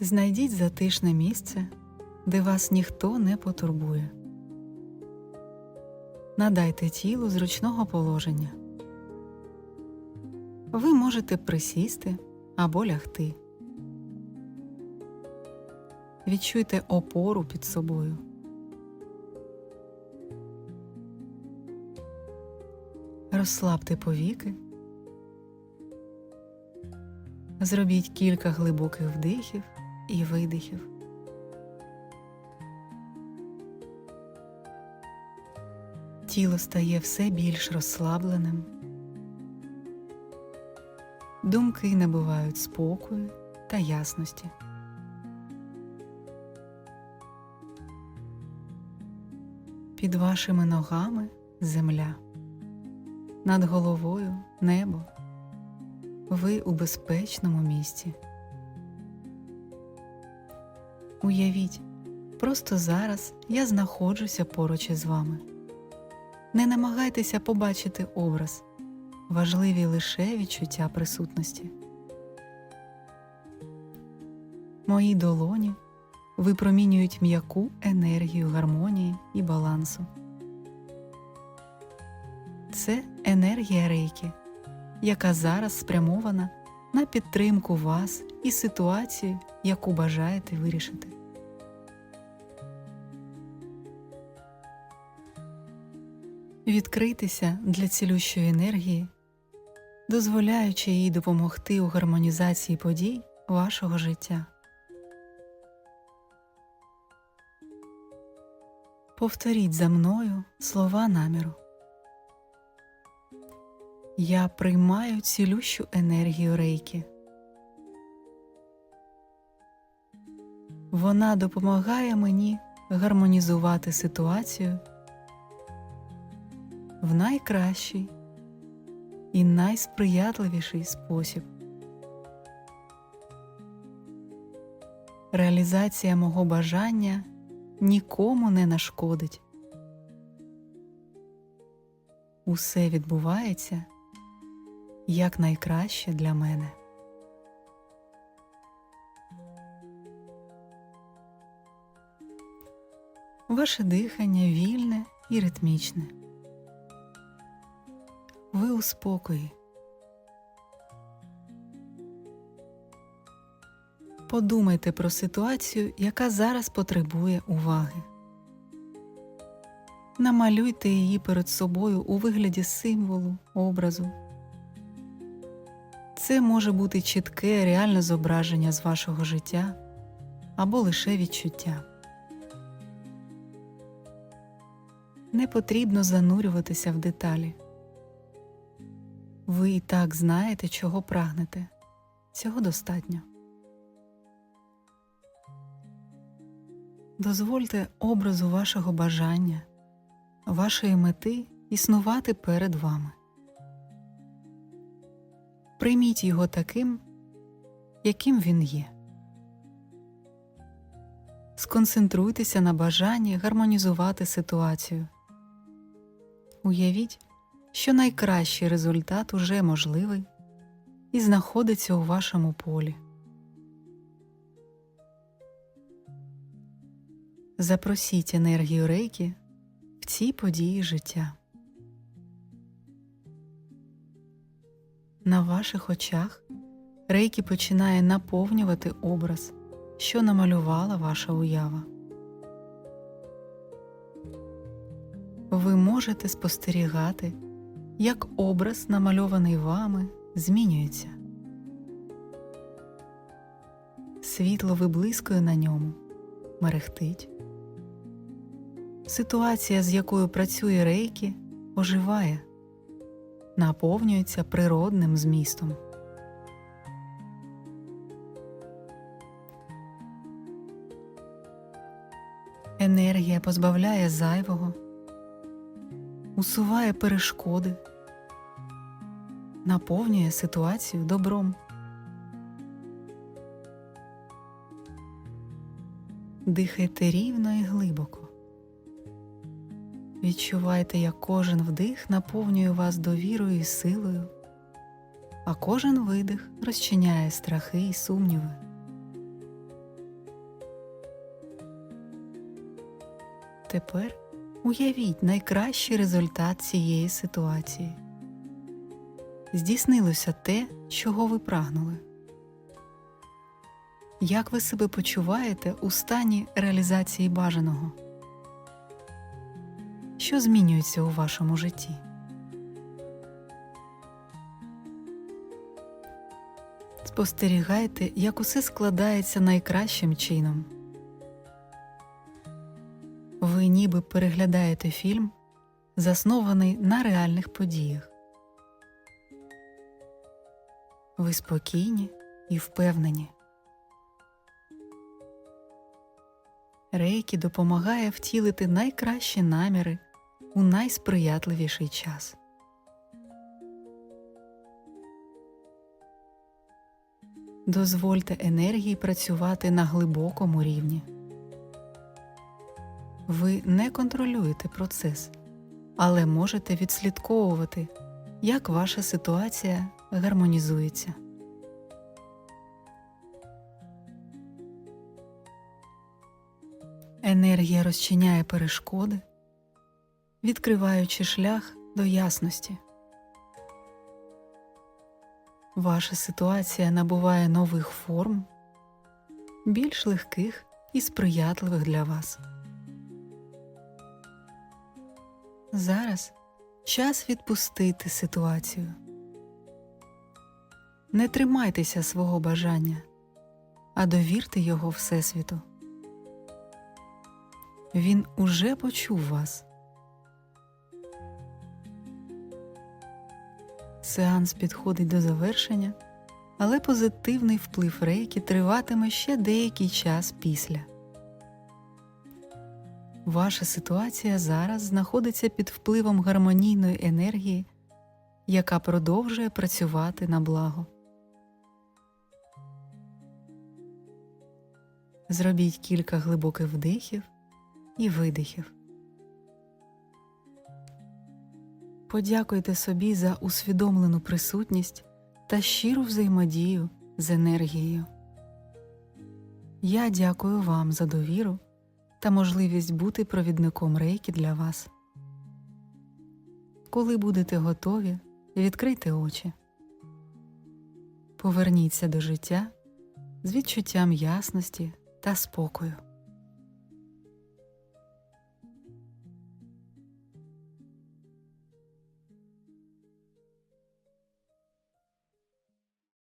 Знайдіть затишне місце, де вас ніхто не потурбує. Надайте тілу зручного положення. Ви можете присісти або лягти. Відчуйте опору під собою. Розслабте повіки. Зробіть кілька глибоких вдихів і видихів. Тіло стає все більш розслабленим. Думки набувають спокою та ясності. Під вашими ногами земля, над головою небо. Ви у безпечному місці. Уявіть, просто зараз я знаходжуся поруч із вами. Не намагайтеся побачити образ, важливі лише відчуття присутності. Мої долоні випромінюють м'яку енергію гармонії і балансу. Це енергія рейки, яка зараз спрямована на підтримку вас і ситуацію, яку бажаєте вирішити. Відкритися для цілющої енергії, дозволяючи їй допомогти у гармонізації подій вашого життя. Повторіть за мною слова наміру. Я приймаю цілющу енергію рейки. Вона допомагає мені гармонізувати ситуацію в найкращий і найсприятливіший спосіб. Реалізація мого бажання нікому не нашкодить. Усе відбувається як найкраще для мене. Ваше дихання вільне і ритмічне. Ви у спокої. Подумайте про ситуацію, яка зараз потребує уваги. Намалюйте її перед собою у вигляді символу, образу. Це може бути чітке реальне зображення з вашого життя або лише відчуття. Не потрібно занурюватися в деталі. Ви і так знаєте, чого прагнете. Цього достатньо. Дозвольте образу вашого бажання, вашої мети існувати перед вами. Прийміть його таким, яким він є. Сконцентруйтеся на бажанні гармонізувати ситуацію. Уявіть, що найкращий результат уже можливий і знаходиться у вашому полі. Запросіть енергію рейки в ці події життя. На ваших очах рейки починає наповнювати образ, що намалювала ваша уява. Ви можете спостерігати, як образ, намальований вами, змінюється. Світло виблискує на ньому, мерехтить. Ситуація, з якою працює рейки, оживає, наповнюється природним змістом. Енергія позбавляє зайвого, усуває перешкоди, наповнює ситуацію добром. Дихайте рівно і глибоко. Відчувайте, як кожен вдих наповнює вас довірою і силою, а кожен видих розчиняє страхи і сумніви. Тепер уявіть найкращий результат цієї ситуації. Здійснилося те, чого ви прагнули. Як ви себе почуваєте у стані реалізації бажаного? Що змінюється у вашому житті? Спостерігайте, як усе складається найкращим чином. Ви ніби переглядаєте фільм, заснований на реальних подіях. Ви спокійні і впевнені. Рейкі допомагає втілити найкращі наміри у найсприятливіший час. Дозвольте енергії працювати на глибокому рівні. Ви не контролюєте процес, але можете відслідковувати, як ваша ситуація гармонізується. Енергія розчиняє перешкоди, відкриваючи шлях до ясності. Ваша ситуація набуває нових форм, більш легких і сприятливих для вас. Зараз час відпустити ситуацію. Не тримайтеся свого бажання, а довірте його Всесвіту. Він уже почув вас. Сеанс підходить до завершення, але позитивний вплив рейки триватиме ще деякий час після. Ваша ситуація зараз знаходиться під впливом гармонійної енергії, яка продовжує працювати на благо. Зробіть кілька глибоких вдихів і видихів. Подякуйте собі за усвідомлену присутність та щиру взаємодію з енергією. Я дякую вам за довіру та можливість бути провідником рейки для вас. Коли будете готові, відкрийте очі. Поверніться до життя з відчуттям ясності та спокою.